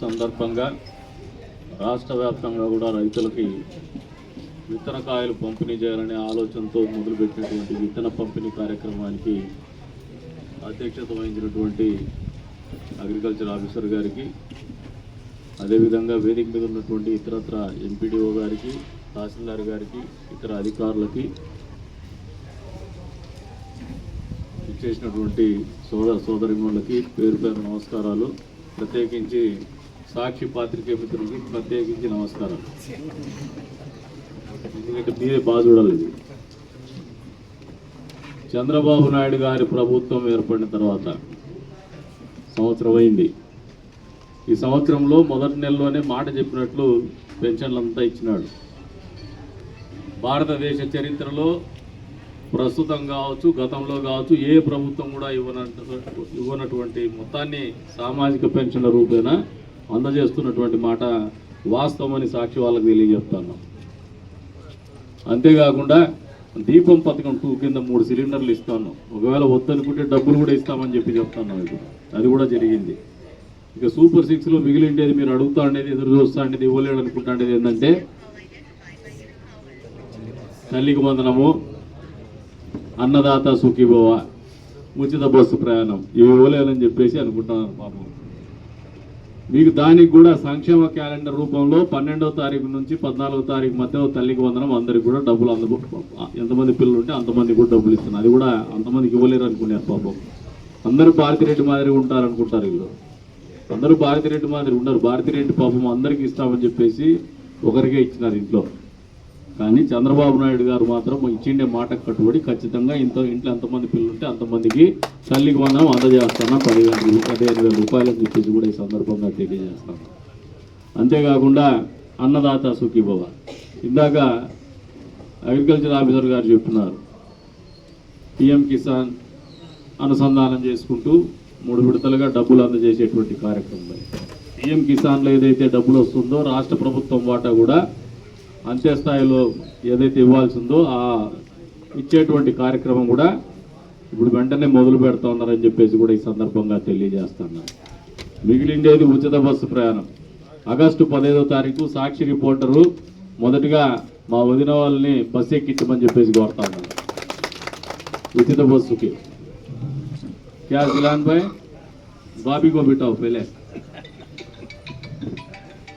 సందర్భంగా రాష్ట్ర వ్యాప్తంగా కూడా రైతులకి విత్తన కాయలు పంపిణీ చేయాలనే ఆలోచనతో మొదలుపెట్టినటువంటి విత్తన పంపిణీ కార్యక్రమానికి అధ్యక్షత వహించినటువంటి అగ్రికల్చర్ ఆఫీసర్ గారికి అదేవిధంగా వేదిక మీద ఉన్నటువంటి ఇతరత్ర ఎంపీడీఓ గారికి తహసీల్దార్ గారికి ఇతర అధికారులకి ఇచ్చేసినటువంటి సోదర సోదరిమణులకి పేరు పేరు నమస్కారాలు. ప్రత్యేకించి సాక్షి పాత్రికే మిత్రులకి ప్రత్యేకించి నమస్కారం. ఎందుకంటే మీరే బాగా చూడాలి చంద్రబాబు నాయుడు గారి ప్రభుత్వం ఏర్పడిన తర్వాత సంవత్సరం అయింది. ఈ సంవత్సరంలో మొదటి నెలలోనే మాట చెప్పినట్లు పెన్షన్లంతా ఇచ్చినాడు. భారతదేశ చరిత్రలో ప్రస్తుతం కావచ్చు గతంలో కావచ్చు ఏ ప్రభుత్వం కూడా ఇవ్వనట్టు ఇవ్వనటువంటి మొత్తాన్ని సామాజిక పెన్షన్ల రూపేణ అందజేస్తున్నటువంటి మాట వాస్తవమని సాక్షి వాళ్ళకి తెలియజెప్తాను అంతేకాకుండా దీపం పథకం టూ కింద మూడు సిలిండర్లు ఇస్తాను. ఒకవేళ వద్దనుకుంటే డబ్బులు కూడా ఇస్తామని చెప్పి చెప్తాను ఇప్పుడు అది కూడా జరిగింది. ఇక సూపర్ సిక్స్లో మిగిలిండేది మీరు అడుగుతా ఉండేది ఎదురు చూస్తా ఉండేది ఇవ్వలేడు అనుకుంటా ఉండేది ఏంటంటే తల్లికి వందనము అన్నదాత సుఖీభవ ఉచిత బస్సు ప్రయాణం. ఇవి ఇవ్వలేదని చెప్పేసి అనుకుంటున్నాను పాపం. మీకు దానికి కూడా సంక్షేమ క్యాలెండర్ రూపంలో పన్నెండవ తారీఖు నుంచి పద్నాలుగో తారీఖు మధ్య తల్లికి వందనం అందరికి కూడా డబ్బులు అందుబో ఎంతమంది పిల్లలు ఉంటే అంతమంది కూడా డబ్బులు ఇస్తున్నారు. అది కూడా అంతమందికి ఇవ్వలేరు అనుకున్నారు పాపం. అందరూ భారతిరెడ్డి మాదిరి ఉంటారు అనుకుంటారు వీళ్ళు. అందరూ భారతిరెడ్డి మాదిరి ఉండరు. భారతిరెడ్డి పాపం అందరికి ఇస్తామని చెప్పేసి ఒకరికే ఇచ్చినారు ఇంట్లో. కానీ చంద్రబాబు నాయుడు గారు మాత్రం ఇచ్చిండే మాటకు కట్టుబడి ఖచ్చితంగా ఇంత ఇంట్లో ఎంతమంది పిల్లలు ఉంటే అంతమందికి తల్లికి మనం అందజేస్తాను పదివేల పదిహేను వేల రూపాయలు అని చెప్పేసి కూడా ఈ సందర్భంగా తెలియజేస్తాను అంతేకాకుండా అన్నదాత సుఖీభవ. ఇందాక అగ్రికల్చర్ ఆఫీసర్ గారు చెప్తున్నారు పిఎం కిసాన్ అనుసంధానం చేసుకుంటూ మూడు విడతలుగా డబ్బులు అందజేసేటువంటి కార్యక్రమం పిఎం కిసాన్లో ఏదైతే డబ్బులు వస్తుందో రాష్ట్ర ప్రభుత్వం వాటా కూడా అంత్యస్థాయిలో ఏదైతే ఏదైతే ఇవ్వాల్సిందో ఆ ఇచ్చేటువంటి కార్యక్రమం కూడా ఇప్పుడు వెంటనే మొదలు పెడతా ఉన్నారని చెప్పేసి కూడా ఈ సందర్భంగా తెలియజేస్తున్నాను మిగిలిండేది ఉచిత బస్సు ప్రయాణం. ఆగస్టు పదహైదో తారీఖు సాక్షి రిపోర్టరు మొదటగా మా వదిన వాళ్ళని బస్సు ఎక్కించమని చెప్పేసి కోరుతా ఉన్నాను. ఉచిత బస్సుకి. క్యాస్ లాన్ బాయ్ బాబీ బిటావు పెళ్ళే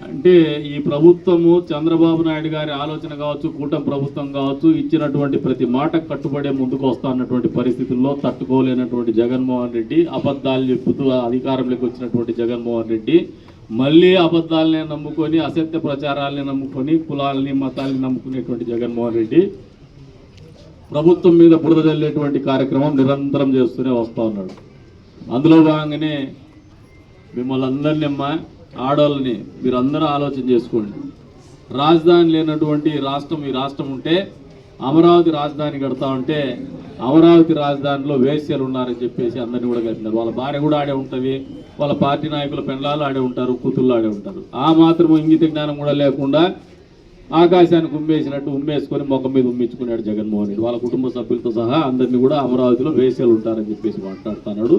అంటే ఈ ప్రభుత్వము చంద్రబాబు నాయుడు గారి ఆలోచన కావచ్చు కూటమి ప్రభుత్వం కావచ్చు ఇచ్చినటువంటి ప్రతి మాట కట్టుబడే ముందుకు వస్తా అన్నటువంటి పరిస్థితుల్లో తట్టుకోలేనటువంటి జగన్మోహన్ రెడ్డి అబద్ధాలు చెప్పుతూ అధికారంలోకి వచ్చినటువంటి జగన్మోహన్ రెడ్డి మళ్ళీ అబద్ధాలనే నమ్ముకొని అసత్య ప్రచారాలని నమ్ముకొని కులాలని మతాలని నమ్ముకునేటువంటి జగన్మోహన్ రెడ్డి ప్రభుత్వం మీద బురద చల్లేటువంటి కార్యక్రమం నిరంతరం చేస్తూనే వస్తూ ఉన్నాడు. అందులో భాగంగానే మిమ్మల్ని అందరినీ అమ్మ ఆడవాళ్ళని మీరు అందరూ ఆలోచన చేసుకోండి. రాజధాని లేనటువంటి రాష్ట్రం ఈ రాష్ట్రం ఉంటే అమరావతి రాజధాని కడతా ఉంటే అమరావతి రాజధానిలో వేశ్యలు ఉన్నారని చెప్పేసి అందరినీ కూడా కలిపినారు. వాళ్ళ భార్య కూడా ఆడే ఉంటుంది వాళ్ళ పార్టీ నాయకుల పెండ్లాలు ఆడే ఉంటారు కూతుళ్ళు ఆడే ఉంటారు. ఆ మాత్రం ఇంగిత జ్ఞానం కూడా లేకుండా ఆకాశానికి ఉమ్మేసినట్టు ఉమ్మేసుకొని ముఖం మీద ఉమ్మించుకున్నాడు జగన్మోహన్ రెడ్డి. వాళ్ళ కుటుంబ సభ్యులతో సహా అందరినీ కూడా అమరావతిలో వేసేలు ఉంటారని చెప్పేసి మాట్లాడుతున్నాడు.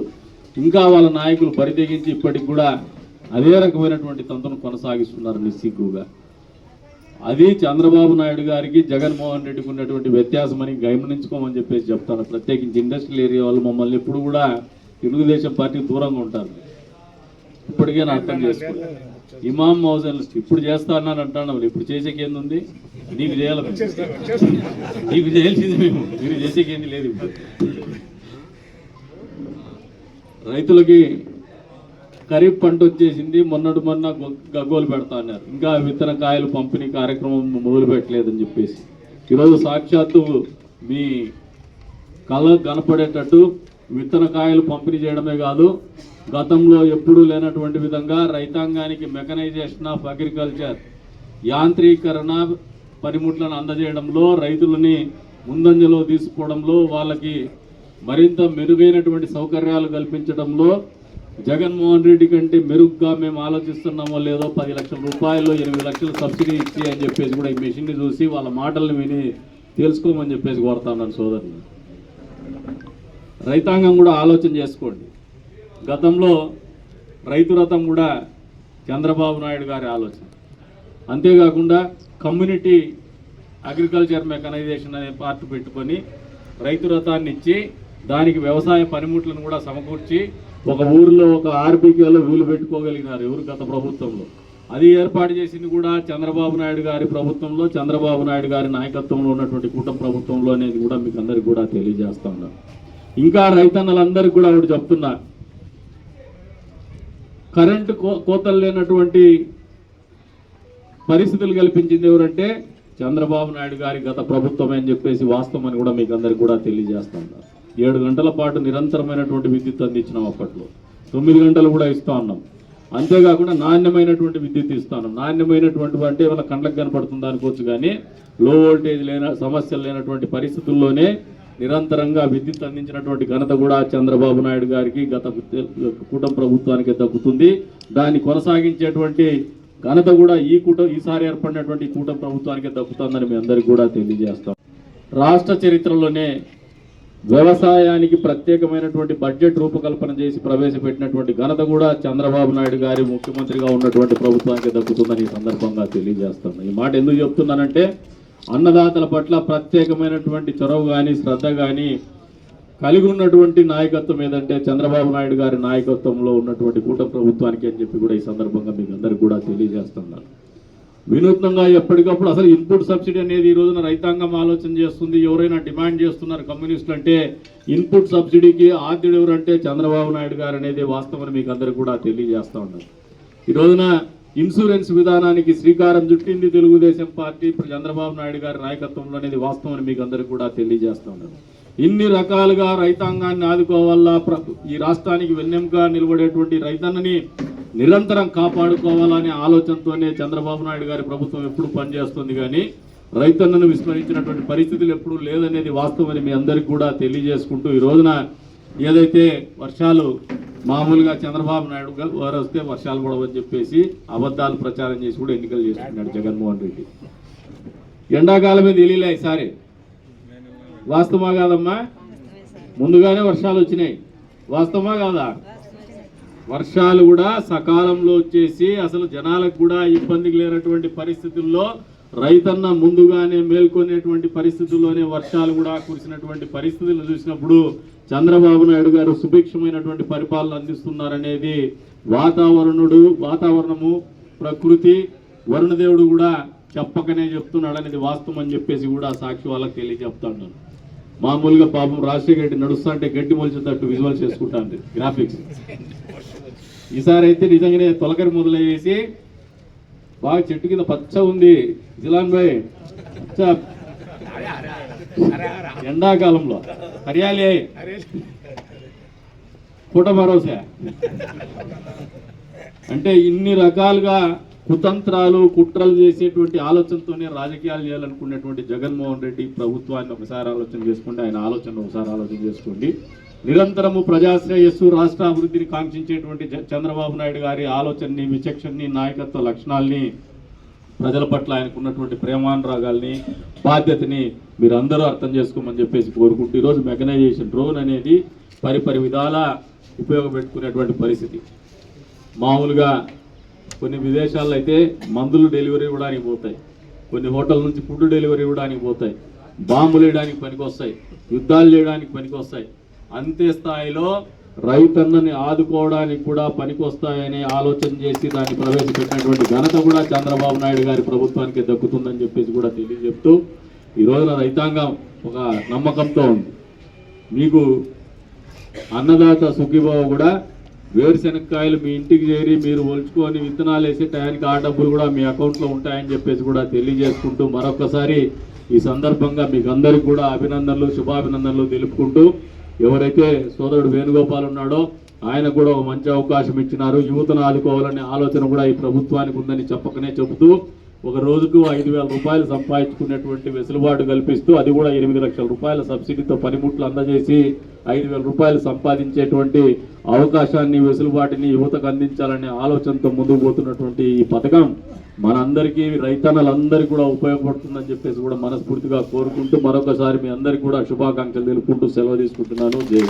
ఇంకా వాళ్ళ నాయకులు పరితెగించి ఇప్పటికి కూడా అదే రకమైనటువంటి తంతును కొనసాగిస్తున్నారు నిస్సిగ్గుగా అది చంద్రబాబు నాయుడు గారికి జగన్మోహన్ రెడ్డికి ఉన్నటువంటి వ్యత్యాసం అని గమనించుకోమని చెప్పేసి చెప్తాను. ప్రత్యేకించి ఇండస్ట్రియల్ ఏరియా వాళ్ళు మమ్మల్ని ఎప్పుడు కూడా తెలుగుదేశం పార్టీకి దూరంగా ఉంటారు. ఇప్పటికే నా అర్థం చేసుకోండి. ఇమాం మౌజన్ ఇప్పుడు చేస్తా అన్నాను అంటాను ఇప్పుడు చేసేకి ఏంది ఉంది. నీకు చేయాలి నీకు చేయాల్సింది మేము. మీరు చేసేకి ఏంది లేదు రైతులకి ఖరీఫ్ పంట వచ్చేసింది. మొన్నటి మొన్న గగ్గోలు పెడతా అన్నారు. ఇంకా విత్తన కాయలు పంపిణీ కార్యక్రమం మొదలు పెట్టలేదని చెప్పేసి. ఈరోజు సాక్షాత్తు మీ కళ కనపడేటట్టు విత్తన కాయలు పంపిణీ చేయడమే కాదు గతంలో ఎప్పుడూ లేనటువంటి విధంగా రైతాంగానికి మెకనైజేషన్ ఆఫ్ అగ్రికల్చర్ యాంత్రీకరణ పనిముట్లను అందజేయడంలో రైతులని ముందంజలో తీసుకోవడంలో వాళ్ళకి మరింత మెరుగైనటువంటి సౌకర్యాలు కల్పించడంలో జగన్మోహన్ రెడ్డి కంటే మెరుగ్గా మేము ఆలోచిస్తున్నామో లేదో పది లక్షల రూపాయలు ఎనిమిది లక్షలు సబ్సిడీ ఇచ్చి అని చెప్పేసి కూడా ఈ మెషిన్ని చూసి వాళ్ళ మాటల్ని విని తెలుసుకోమని చెప్పేసి కోరుతాను సోదరుని రైతాంగం కూడా ఆలోచన చేసుకోండి. గతంలో రైతు రథం కూడా చంద్రబాబు నాయుడు గారి ఆలోచన. అంతేకాకుండా కమ్యూనిటీ అగ్రికల్చర్ మెకనైజేషన్ అనే పార్ట్ పెట్టుకొని రైతు రథాన్ని ఇచ్చి దానికి వ్యవసాయ పనిముట్లను కూడా సమకూర్చి ఒక ఊరిలో ఒక ఆర్బీకేలో వీలు పెట్టుకోగలిగినారు ఎవరు గత ప్రభుత్వంలో? అది ఏర్పాటు చేసింది కూడా చంద్రబాబు నాయుడు గారి ప్రభుత్వంలో. చంద్రబాబు నాయుడు గారి నాయకత్వంలో ఉన్నటువంటి కూటమి ప్రభుత్వంలో అనేది కూడా మీకు అందరికి కూడా తెలియజేస్తా ఉన్నాను ఇంకా రైతన్నలందరికీ కూడా ఆవిడ చెప్తున్నా. కరెంటు కో కోతలు లేనటువంటి పరిస్థితులు కల్పించింది ఎవరంటే చంద్రబాబు నాయుడు గారి గత ప్రభుత్వం అని చెప్పేసి వాస్తవం అని కూడా మీకు అందరికి కూడా తెలియజేస్తా ఉన్నారు ఏడు గంటల పాటు నిరంతరమైనటువంటి విద్యుత్ అందించినాం అప్పట్లో. తొమ్మిది గంటలు కూడా ఇస్తా ఉన్నాం అంతేకాకుండా నాణ్యమైనటువంటి విద్యుత్ ఇస్తాను నాణ్యమైనటువంటి అంటే ఏమైనా కండ్లకు కనపడుతుంది అనుకోవచ్చు కానీ లో వోల్టేజ్ లేన సమస్యలు లేనటువంటి పరిస్థితుల్లోనే నిరంతరంగా విద్యుత్ అందించినటువంటి ఘనత కూడా చంద్రబాబు నాయుడు గారికి గత కూటమి ప్రభుత్వానికి దక్కుతుంది. దాన్ని కొనసాగించేటువంటి ఘనత కూడా ఈ కూట ఈసారి ఏర్పడినటువంటి ఈ కూటమి ప్రభుత్వానికి దక్కుతుందని మీ అందరికీ కూడా తెలియజేస్తాం. రాష్ట్ర చరిత్రలోనే వ్యవసాయానికి ప్రత్యేకమైనటువంటి బడ్జెట్ రూపకల్పన చేసి ప్రవేశపెట్టినటువంటి ఘనత కూడా చంద్రబాబు నాయుడు గారి ముఖ్యమంత్రిగా ఉన్నటువంటి ప్రభుత్వానికి దక్కుతుందని ఈ సందర్భంగా తెలియజేస్తాను ఈ మాట ఎందుకు చెప్తున్నానంటే అన్నదాతల పట్ల ప్రత్యేకమైనటువంటి చొరవ కానీ శ్రద్ధ కానీ కలిగి ఉన్నటువంటి నాయకత్వం ఏదంటే చంద్రబాబు నాయుడు గారి నాయకత్వంలో ఉన్నటువంటి కూటమి ప్రభుత్వానికి అని చెప్పి కూడా ఈ సందర్భంగా మీకు అందరికీ కూడా తెలియజేస్తున్నాను. వినూత్నంగా ఎప్పటికప్పుడు అసలు ఇన్పుట్ సబ్సిడీ అనేది ఈ రోజున రైతాంగం ఆలోచన చేస్తుంది. ఎవరైనా డిమాండ్ చేస్తున్నారు కమ్యూనిస్టులు అంటే ఇన్పుట్ సబ్సిడీకి ఆద్యుడు ఎవరంటే చంద్రబాబు నాయుడు గారు అనేది వాస్తవం మీకు అందరు కూడా తెలియజేస్తూ ఉన్నారు. ఈ రోజున ఇన్సూరెన్స్ విధానానికి శ్రీకారం చుట్టింది తెలుగుదేశం పార్టీ. ఇప్పుడు చంద్రబాబు నాయుడు గారి నాయకత్వంలో అనేది వాస్తవం మీకు అందరికి కూడా తెలియజేస్తూ ఉన్నారు. ఇన్ని రకాలుగా రైతాంగాన్ని ఆదుకోవాలా? ప్ర- ఈ రాష్ట్రానికి వెన్నెముగా నిలబడేటువంటి రైతన్నని నిరంతరం కాపాడుకోవాలనే ఆలోచనతోనే చంద్రబాబు నాయుడు గారి ప్రభుత్వం ఎప్పుడు పనిచేస్తుంది కానీ రైతన్నను విస్మరించినటువంటి పరిస్థితులు ఎప్పుడూ లేదనేది వాస్తవమని మీ అందరికీ కూడా తెలియజేసుకుంటూ ఈ రోజున ఏదైతే వర్షాలు మామూలుగా చంద్రబాబు నాయుడు గారు వారు వస్తే వర్షాలు పడవని చెప్పేసి అబద్ధాలు ప్రచారం చేసి కూడా ఎన్నికలు చేసుకున్నాడు జగన్మోహన్ రెడ్డి. ఎండాకాలమే తెలియలే ఈసారి. వాస్తవమా కాదమ్మా ముందుగానే వర్షాలు వచ్చినాయి. వాస్తవమా కాదా వర్షాలు కూడా సకాలంలో వచ్చేసి అసలు జనాలకు కూడా ఇబ్బందికి లేనటువంటి పరిస్థితుల్లో రైతన్న ముందుగానే మేల్కొనేటువంటి పరిస్థితుల్లోనే వర్షాలు కూడా కురిసినటువంటి పరిస్థితులను చూసినప్పుడు చంద్రబాబు నాయుడు గారు సుభిక్షమైనటువంటి పరిపాలన అందిస్తున్నారనేది వాతావరణుడు వాతావరణము ప్రకృతి వరుణదేవుడు కూడా చెప్పకనే చెప్తున్నాడు అనేది వాస్తవం అని చెప్పేసి కూడా సాక్షి వాళ్ళకి తెలియజెప్తాను మామూలుగా పాపం రాజశేఖర రెడ్డి నడుస్తా అంటే గడ్డి మొలిచేటట్టు విజువల్ చేసుకుంటాను గ్రాఫిక్స్ ఈసారి అయితే నిజంగానే తొలకరి మొదలయ్యేసి బాగా చెట్టు కింద పచ్చ ఉంది. జిలాన్ భాయ్ ఎండాకాలంలో. హర్యాలి. పూట భరోసా. అంటే ఇన్ని రకాలుగా కుతంత్రాలు కుట్రలు చేసేటువంటి ఆలోచనతోనే రాజకీయాలు చేయాలనుకునేటువంటి జగన్మోహన్ రెడ్డి ప్రభుత్వాన్ని ఒకసారి ఆలోచన చేసుకోండి ఆయన ఆలోచన ఒకసారి ఆలోచన చేసుకోండి. నిరంతరము ప్రజాశ్రేయస్సు రాష్ట్ర అభివృద్ధిని కాంక్షించేటువంటి చంద్రబాబు నాయుడు గారి ఆలోచనని విచక్షణని నాయకత్వ లక్షణాల్ని ప్రజల పట్ల ఆయనకు ఉన్నటువంటి ప్రేమానురాగాల్ని బాధ్యతని మీరు అందరూ అర్థం చేసుకోమని చెప్పేసి కోరుకుంటూ ఈరోజు మెకనైజేషన్ డ్రోన్ అనేది పరిపరి విధాల ఉపయోగపెట్టుకునేటువంటి పరిస్థితి. మామూలుగా కొన్ని విదేశాల్లో అయితే మందులు డెలివరీ ఇవ్వడానికి పోతాయి. కొన్ని హోటల్ నుంచి ఫుడ్ డెలివరీ ఇవ్వడానికి పోతాయి. బాంబులు వేయడానికి పనికొస్తాయి. యుద్ధాలు చేయడానికి పనికొస్తాయి. అంతే స్థాయిలో రైతన్నని ఆదుకోవడానికి కూడా పనికొస్తాయని ఆలోచన చేసి దాన్ని ప్రవేశపెట్టినటువంటి ఘనత కూడా చంద్రబాబు నాయుడు గారి ప్రభుత్వానికి దక్కుతుందని చెప్పేసి కూడా తెలియజెప్తూ ఈ రోజున రైతాంగం ఒక నమ్మకంతో ఉంది. మీకు అన్నదాత సుఖీబాబు కూడా వేరుశెనక్కాయలు మీ ఇంటికి చేరి మీరు ఒలుచుకొని విత్తనాలు వేసే టయానికి ఆ డబ్బులు కూడా మీ అకౌంట్లో ఉంటాయని చెప్పేసి కూడా తెలియజేసుకుంటూ మరొకసారి ఈ సందర్భంగా మీకు అందరికి కూడా అభినందనలు శుభాభినందనలు తెలుపుకుంటూ ఎవరైతే సోదరుడు వేణుగోపాల్ ఉన్నాడో ఆయన కూడా ఒక మంచి అవకాశం ఇచ్చినారు. యువతను ఆదుకోవాలనే ఆలోచన కూడా ఈ ప్రభుత్వానికి ఉందని చెప్పకనే చెబుతూ ఒక రోజుకు ఐదు వేల రూపాయలు సంపాదించుకునేటువంటి వెసులుబాటు కల్పిస్తూ అది కూడా ఎనిమిది లక్షల రూపాయల సబ్సిడీతో పనిముట్లు అందజేసి ఐదు వేల రూపాయలు సంపాదించేటువంటి అవకాశాన్ని వెసులుబాటుని యువతకు అందించాలనే ఆలోచనతో ముందుకు పోతున్నటువంటి ఈ పథకం మనందరికీ రైతన్నలందరికీ కూడా ఉపయోగపడుతుందని చెప్పేసి కూడా మనస్ఫూర్తిగా కోరుకుంటూ మరొకసారి మీ అందరికీ కూడా శుభాకాంక్షలు తెలుపుకుంటూ సెలవు తీసుకుంటున్నాను. జై